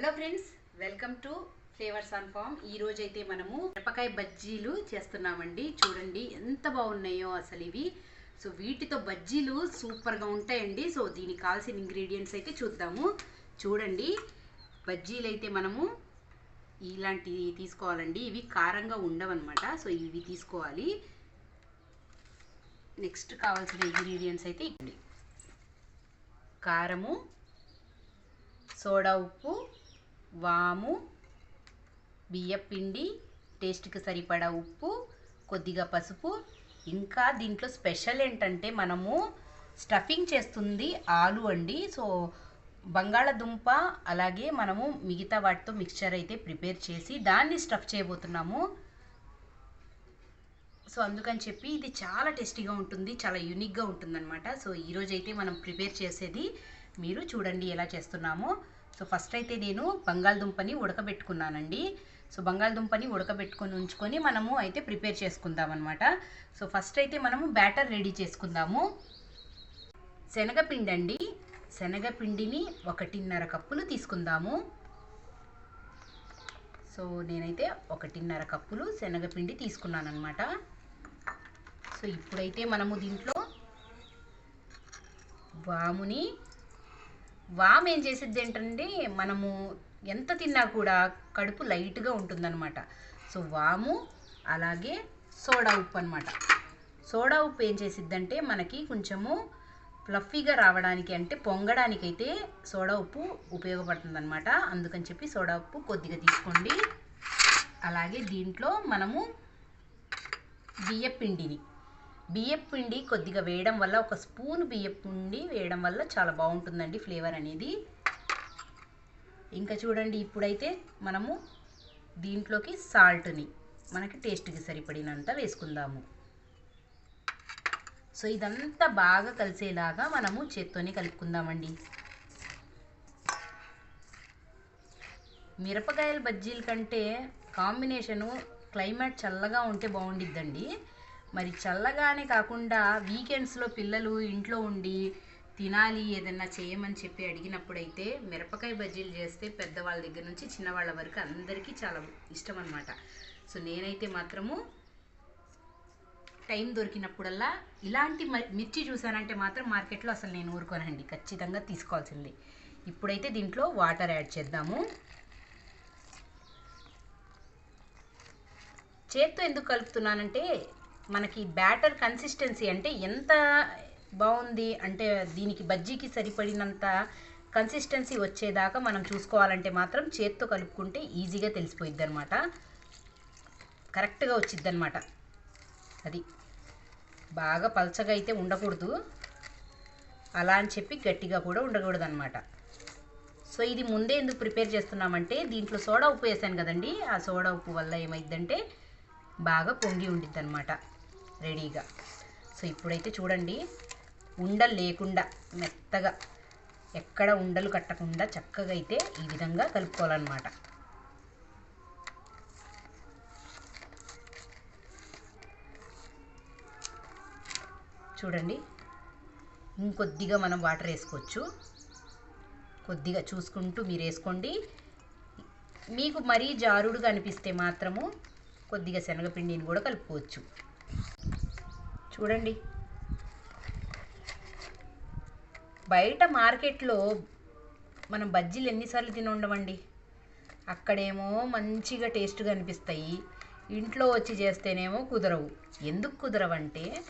Hello friends welcome to flavours on farm. ఈరోజు అయితే మనము మిరపకాయ బజ్జీలు చేస్తున్నామండి. చూడండి ఎంత బాగున్నాయో అసలు ఇవి. సో వీటితో బజ్జీలు సూపర్గా ఉంటాయండి. సో దీనికి కావాల్సిన ఇంగ్రీడియంట్స్ అయితే చూద్దాము. చూడండి బజ్జీలు అయితే మనము ఇలాంటివి తీసుకోవాలండి. ఇవి కారంగా ఉండవన్నమాట. సో ఇవి తీసుకోవాలి. నెక్స్ట్ కావాల్సిన ఇంగ్రీడియంట్స్ అయితే ఇవ్వండి. కారము సోడా ఉప్పు వాము బియ్యపిండి టేస్ట్కి సరిపడా ఉప్పు కొద్దిగా పసుపు. ఇంకా దీంట్లో స్పెషల్ ఏంటంటే మనము స్టఫింగ్ చేస్తుంది ఆలు అండి. సో బంగాళదుంప అలాగే మనము మిగతా వాటితో మిక్చర్ అయితే ప్రిపేర్ చేసి దాన్ని స్టఫ్ చేయబోతున్నాము. సో అందుకని చెప్పి ఇది చాలా టేస్టీగా ఉంటుంది చాలా యూనిక్గా ఉంటుందన్నమాట. సో ఈరోజు అయితే మనం ప్రిపేర్ చేసేది మీరు చూడండి ఎలా చేస్తున్నామో. సో ఫస్ట్ అయితే నేను బంగాళదుంపని ఉడకబెట్టుకున్నానండి. సో బంగాళదుంపని ఉడకబెట్టుకొని ఉంచుకొని మనము అయితే ప్రిపేర్ చేసుకుందాం అనమాట సో ఫస్ట్ అయితే మనము బ్యాటర్ రెడీ చేసుకుందాము. శనగపిండి అండి శనగపిండిని ఒకటిన్నర కప్పులు తీసుకుందాము. సో నేనైతే ఒకటిన్నర కప్పులు శనగపిండి తీసుకున్నాను అనమాట సో ఇప్పుడైతే మనము దీంట్లో వాముని వామ్ ఏం చేసిద్ది ఏంటంటే మనము ఎంత తిన్నా కూడా కడుపు లైట్గా ఉంటుందన్నమాట. సో వాము అలాగే సోడా ఉప్పు అనమాట సోడా ఉప్పు ఏం చేసిద్దంటే మనకి కొంచెము ఫ్లఫీగా రావడానికి అంటే పొంగడానికి అయితే సోడా ఉప్పు ఉపయోగపడుతుందన్నమాట. అందుకని చెప్పి సోడా ఉప్పు కొద్దిగా తీసుకోండి. అలాగే దీంట్లో మనము బియ్యపిండిని బియ్యపిండి కొద్దిగా వేయడం వల్ల ఒక స్పూన్ బియ్యపిండి వేయడం వల్ల చాలా బాగుంటుందండి ఫ్లేవర్ అనేది. ఇంకా చూడండి ఇప్పుడైతే మనము దీంట్లోకి సాల్ట్ని మనకి టేస్ట్కి సరిపడినంత వేసుకుందాము. సో ఇదంతా బాగా కలిసేలాగా మనము చేత్తోనే కలుపుకుందామండి. మిరపకాయల బజ్జీల కంటే కాంబినేషను క్లైమేట్ చల్లగా ఉంటే బాగుండిద్దండి. మరి చల్లగానే కాకుండా వీకెండ్స్లో పిల్లలు ఇంట్లో ఉండి తినాలి ఏదన్నా చేయమని చెప్పి అడిగినప్పుడైతే మిరపకాయ బజ్జీలు చేస్తే పెద్దవాళ్ళ దగ్గర నుంచి చిన్నవాళ్ళ వరకు అందరికీ చాలా ఇష్టం అనమాట సో నేనైతే మాత్రము టైం దొరికినప్పుడల్లా ఇలాంటి మ- మిర్చి చూసానంటే మాత్రం మార్కెట్లో అసలు నేను ఊరుకోనండి. ఖచ్చితంగా తీసుకోవాల్సింది. ఇప్పుడైతే దీంట్లో వాటర్ యాడ్ చేద్దాము. చేత్తో ఎందుకు కలుపుతున్నానంటే మనకి బ్యాటర్ కన్సిస్టెన్సీ అంటే ఎంత బాగుంది అంటే దీనికి బజ్జీకి సరిపడినంత కన్సిస్టెన్సీ వచ్చేదాకా మనం చూసుకోవాలంటే మాత్రం చేత్తో కలుపుకుంటే ఈజీగా తెలిసిపోయిద్ది అనమాట కరెక్ట్గా వచ్చిద్ది అనమాట అది బాగా పల్చగా అయితే ఉండకూడదు. అలా అని చెప్పి గట్టిగా కూడా ఉండకూడదు అనమాట సో ఇది ముందే ఎందుకు ప్రిపేర్ చేస్తున్నామంటే దీంట్లో సోడా ఉప్పు వేసాను కదండి. ఆ సోడా ఉప్పు వల్ల ఏమైందంటే బాగా పొంగి ఉండిద్ది అనమాట రెడీగా. సో ఇప్పుడైతే చూడండి ఉండలు లేకుండా మెత్తగా ఎక్కడ ఉండలు కట్టకుండా చక్కగా అయితే ఈ విధంగా కలుపుకోవాలన్నమాట. చూడండి ఇంకొద్దిగా మనం వాటర్ వేసుకోవచ్చు. కొద్దిగా చూసుకుంటూ మీరు వేసుకోండి. మీకు మరీ జారుడుగా అనిపిస్తే మాత్రము కొద్దిగా శనగపిండిని కూడా కలుపుకోవచ్చు. చూడండి. బయట మార్కెట్లో మనం బజ్జీలు ఎన్నిసార్లు తిని ఉండమండి అక్కడేమో మంచిగా టేస్ట్గా అనిపిస్తాయి. ఇంట్లో వచ్చి చేస్తేనేమో కుదరవు. ఎందుకు కుదరవంటే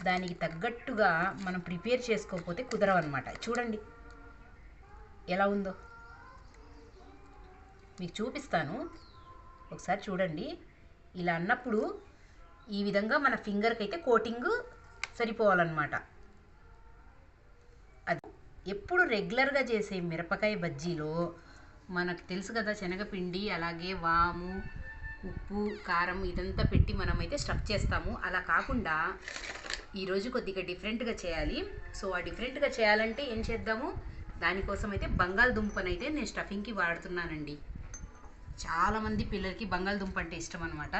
దానికి తగ్గట్టుగా మనం ప్రిపేర్ చేసుకోకపోతే కుదరవన్నమాట. చూడండి. ఎలా ఉందో. మీకు చూపిస్తాను. ఒకసారి చూడండి. ఇలా అన్నప్పుడు ఈ విధంగా మన ఫింగర్కి అయితే కోటింగ్ సరిపోవాలన్నమాట. అది ఎప్పుడు రెగ్యులర్గా చేసే మిరపకాయ బజ్జీలో మనకు తెలుసు కదా శనగపిండి అలాగే వాము ఉప్పు కారం ఇదంతా పెట్టి మనమైతే స్టఫ్ చేస్తాము. అలా కాకుండా ఈరోజు కొద్దిగా డిఫరెంట్గా చేయాలి. సో ఆ డిఫరెంట్గా చేయాలంటే ఏం చేద్దాము? దానికోసం అయితే బంగాళదుంపనైతే నేను స్టఫింగ్కి వాడుతున్నానండి. చాలామంది పిల్లలకి బంగాళదుంప అంటే ఇష్టం అనమాట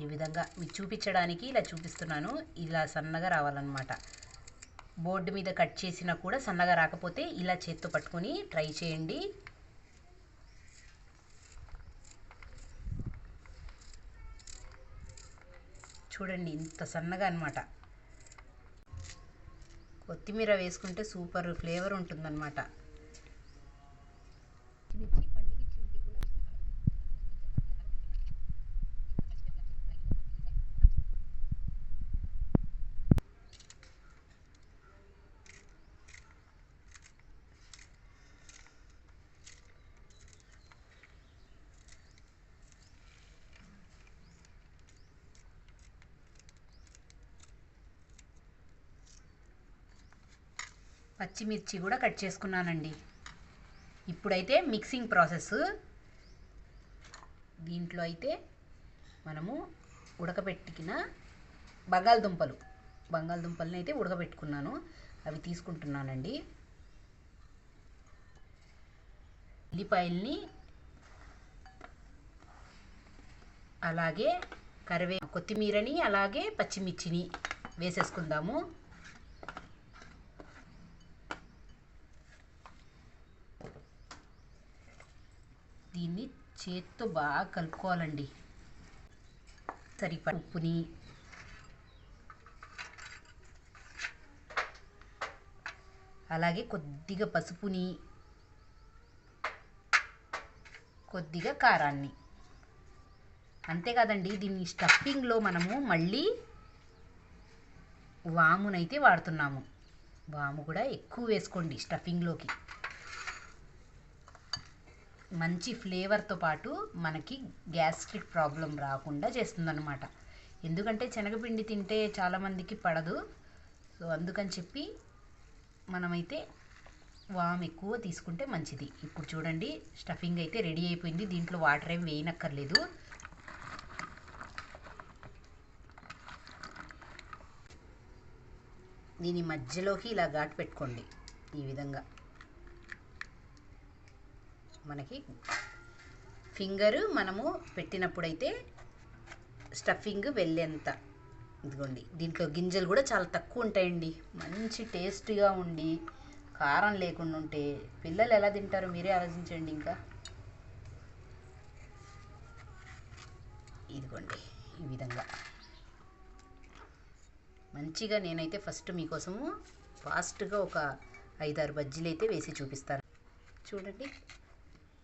ఈ విధంగా మీకు చూపించడానికి ఇలా చూపిస్తున్నాను. ఇలా సన్నగా రావాలన్నమాట. బోర్డు మీద కట్ చేసినా కూడా సన్నగా రాకపోతే ఇలా చేత్తో పట్టుకొని ట్రై చేయండి. చూడండి ఇంత సన్నగా అనమాట కొత్తిమీర వేసుకుంటే సూపర్ ఫ్లేవర్ ఉంటుందన్నమాట. పచ్చిమిర్చి కూడా కట్ చేసుకున్నానండి. ఇప్పుడైతే మిక్సింగ్ ప్రాసెస్. దీంట్లో అయితే మనము ఉడకబెట్టిన బంగాళదుంపలు. బంగాళదుంపలని అయితే ఉడకబెట్టుకున్నాను. అవి తీసుకుంటున్నానండి. ఉల్లిపాయల్ని అలాగే కరివే కొత్తిమీరని అలాగే పచ్చిమిర్చిని వేసేసుకుందాము దీన్ని చేత్తో బాగా కలుపుకోవాలండి. సరిపడ ఉప్పుని. అలాగే కొద్దిగా పసుపుని. కొద్దిగా కారాన్ని. అంతేకాదండి దీన్ని స్టఫింగ్లో మనము మళ్ళీ వామునైతే వాడుతున్నాము. వాము కూడా ఎక్కువ వేసుకోండి స్టఫింగ్లోకి. మంచి ఫ్లేవర్తో పాటు మనకి గ్యాస్ట్రిక్ ప్రాబ్లం రాకుండా చేస్తుందన్నమాట. ఎందుకంటే శనగపిండి తింటే చాలామందికి పడదు. సో అందుకని చెప్పి మనమైతే వామ్ ఎక్కువ తీసుకుంటే మంచిది. ఇప్పుడు చూడండి స్టఫింగ్ అయితే రెడీ అయిపోయింది. దీంట్లో వాటర్ ఏం వేయనక్కర్లేదు. దీని మధ్యలోకి ఇలా ఘాటు పెట్టుకోండి ఈ విధంగా. మనకి ఫింగరు మనము పెట్టినప్పుడైతే స్టఫింగ్ వెళ్ళేంత. ఇదిగోండి దీంట్లో గింజలు కూడా చాలా తక్కువ ఉంటాయండి. మంచి టేస్ట్గా ఉండి కారం లేకుండా ఉంటే పిల్లలు ఎలా తింటారో మీరే ఆలోచించండి ఇంకా. ఇదిగోండి ఈ విధంగా. మంచిగా నేనైతే ఫస్ట్ మీకోసము ఫాస్ట్గా ఒక ఐదారు బజ్జీలు అయితే వేసి చూపిస్తాను. చూడండి.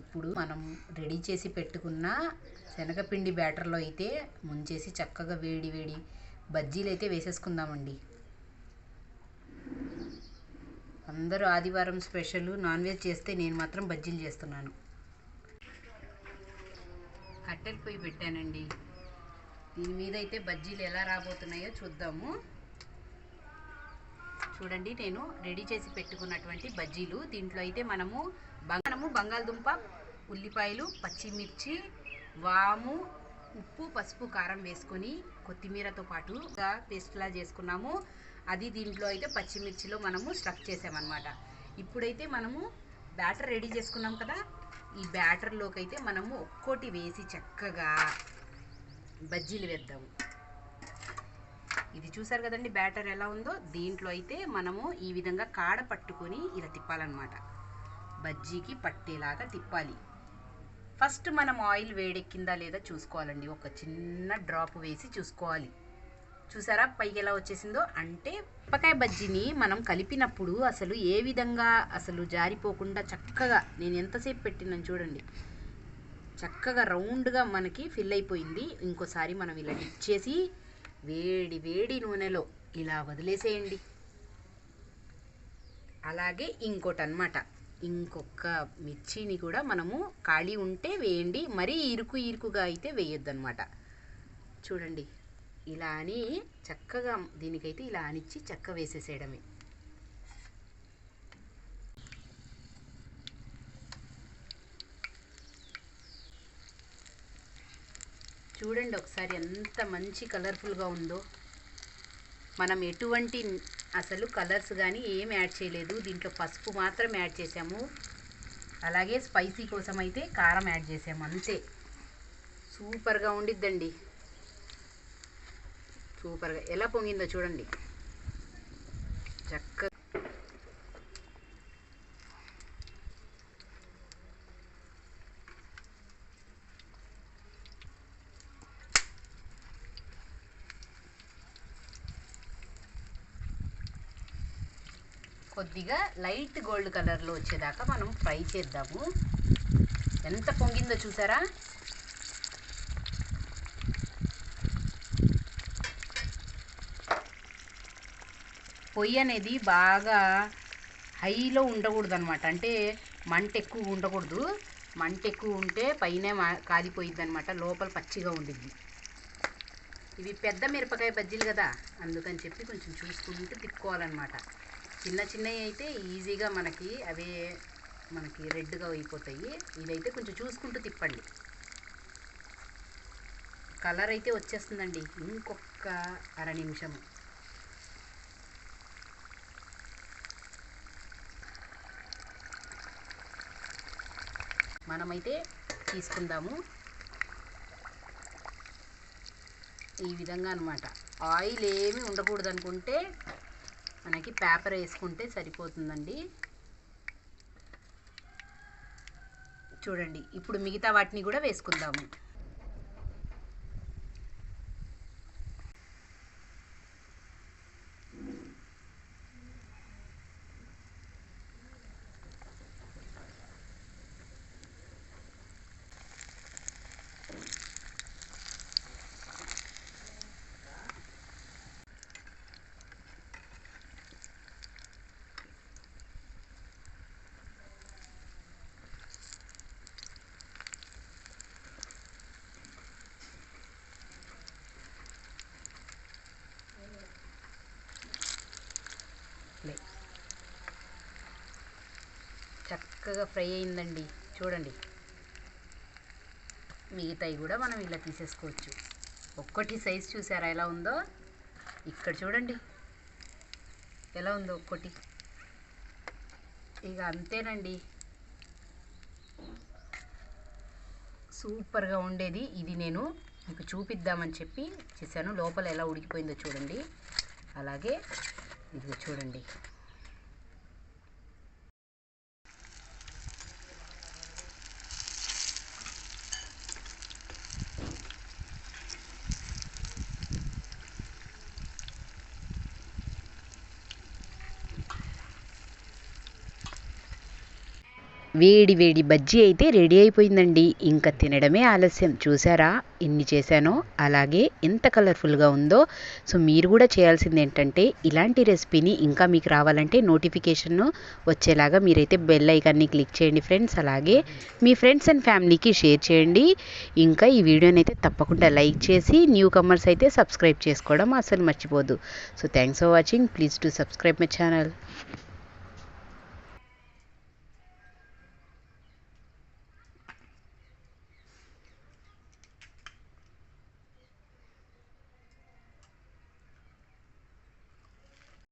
ఇప్పుడు మనం రెడీ చేసి పెట్టుకున్న శనగపిండి బ్యాటర్లో అయితే ముంచేసి చక్కగా వేడి వేడి బజ్జీలు అయితే వేసేసుకుందామండి. అందరూ ఆదివారం స్పెషల్ నాన్ వెజ్ చేస్తే నేను మాత్రం బజ్జీలు చేస్తున్నాను. కట్టెలు పొయ్యి పెట్టానండి. దీని మీద అయితే బజ్జీలు ఎలా రాబోతున్నాయో చూద్దాము. చూడండి నేను రెడీ చేసి పెట్టుకున్నటువంటి బజ్జీలు. దీంట్లో అయితే మనము మనము బంగాళదుంప ఉల్లిపాయలు పచ్చిమిర్చి వాము ఉప్పు పసుపు కారం వేసుకొని కొత్తిమీరతో పాటు పేస్ట్లా చేసుకున్నాము. అది దీంట్లో అయితే పచ్చిమిర్చిలో మనము స్టఫ్ చేసామన్నమాట. ఇప్పుడైతే మనము బ్యాటర్ రెడీ చేసుకున్నాం కదా. ఈ బ్యాటర్లోకి అయితే మనము ఒక్కోటి వేసి చక్కగా బజ్జీలు వేద్దాము ఇది చూసారు కదండి బ్యాటర్ ఎలా ఉందో. దీంట్లో అయితే మనము ఈ విధంగా కాడ పట్టుకొని ఇలా తిప్పాలన్నమాట. బజ్జీకి పట్టేలాగా తిప్పాలి. ఫస్ట్ మనం ఆయిల్ వేడెక్కిందా లేదా చూసుకోవాలండి. ఒక చిన్న డ్రాప్ వేసి చూసుకోవాలి. చూసారా పైకి ఎలా వచ్చేసిందో? అంటే మిరపకాయ బజ్జీని మనం కలిపినప్పుడు అసలు ఏ విధంగా అసలు జారిపోకుండా చక్కగా నేను ఎంతసేపు పెట్టినాను చూడండి. చక్కగా రౌండ్గా మనకి ఫిల్ అయిపోయింది. ఇంకోసారి మనం ఇలా డిప్ చేసి వేడి వేడి నూనెలో ఇలా వదిలేసేయండి. అలాగే ఇంకోటి అనమాట ఇంకొక మిర్చిని కూడా మనము ఖాళీ ఉంటే వేయండి మరీ ఇరుకు ఇరుకుగా అయితే వేయొద్దనమాట చూడండి ఇలా అని చక్కగా దీనికైతే ఇలా అనిచ్చి చక్క వేసేసేయడమే. చూడండి ఒకసారి ఎంత మంచి కలర్ఫుల్గా ఉందో. మనం ఎటువంటి అసలు కలర్స్ కానీ ఏం యాడ్ చేయలేదు. దీంట్లో పసుపు మాత్రం యాడ్ చేసాము అలాగే స్పైసీ కోసం అయితే కారం యాడ్ చేసాము అంతే. సూపర్గా ఉండిద్దండి. సూపర్గా ఎలా పొంగిందో చూడండి చక్క కొద్దిగా లైట్ గోల్డ్ కలర్లో వచ్చేదాకా మనం ఫ్రై చేద్దాము. ఎంత పొంగిందో చూసారా? పొయ్యి అనేది బాగా హైలో ఉండకూడదు అనమాట అంటే మంట ఎక్కువ ఉండకూడదు. మంట ఎక్కువ ఉంటే పైన కాలిపోయిద్ది అనమాట లోపల పచ్చిగా ఉండిద్ది. ఇవి పెద్ద మిరపకాయ బజ్జీలు కదా. అందుకని చెప్పి కొంచెం చూసుకుంటూ తిప్పుకోవాలన్నమాట. చిన్న చిన్నవి అయితే ఈజీగా మనకి అవే మనకి రెడ్గా అయిపోతాయి. ఇదైతే కొంచెం చూసుకుంటూ తిప్పండి. కలర్ అయితే వచ్చేస్తుందండి. ఇంకొక అర నిమిషము. మనమైతే తీసుకుందాము. ఈ విధంగా అనమాట ఆయిల్ ఏమి ఉండకూడదు అనుకుంటే మనకి పేపర్ వేసుకుంటే సరిపోతుందండి. చూడండి ఇప్పుడు మిగతా వాటిని కూడా వేసుకుందాము. చక్కగా ఫ్రై అయిందండి. చూడండి. మిగతాయి కూడా మనం ఇలా తీసేసుకోవచ్చు. ఒక్కటి సైజ్ చూసారా ఎలా ఉందో? ఇక్కడ చూడండి. ఎలా ఉందో ఒక్కటి? ఇక అంతేనండి. సూపర్గా ఉండేది. ఇది నేను మీకు చూపిద్దామని చెప్పి చేశాను. లోపల ఎలా ఉడికిపోయిందో చూడండి. అలాగే ఇది చూడండి. వేడి వేడి బజ్జీ అయితే రెడీ అయిపోయిందండి. ఇంకా తినడమే ఆలస్యం. చూసారా? ఎన్ని చేశానో? అలాగే ఎంత కలర్ఫుల్గా ఉందో. సో మీరు కూడా చేయాల్సింది ఏంటంటే ఇలాంటి రెసిపీని ఇంకా మీకు రావాలంటే నోటిఫికేషన్ వచ్చేలాగా మీరైతే బెల్ ఐకాన్ని క్లిక్ చేయండి ఫ్రెండ్స్. అలాగే మీ ఫ్రెండ్స్ అండ్ ఫ్యామిలీకి షేర్ చేయండి. ఇంకా ఈ వీడియోని అయితే తప్పకుండా లైక్ చేసి న్యూ కమర్స్ అయితే సబ్స్క్రైబ్ చేసుకోవడం అసలు మర్చిపోదు. So thanks for watching. Please to subscribe my channel.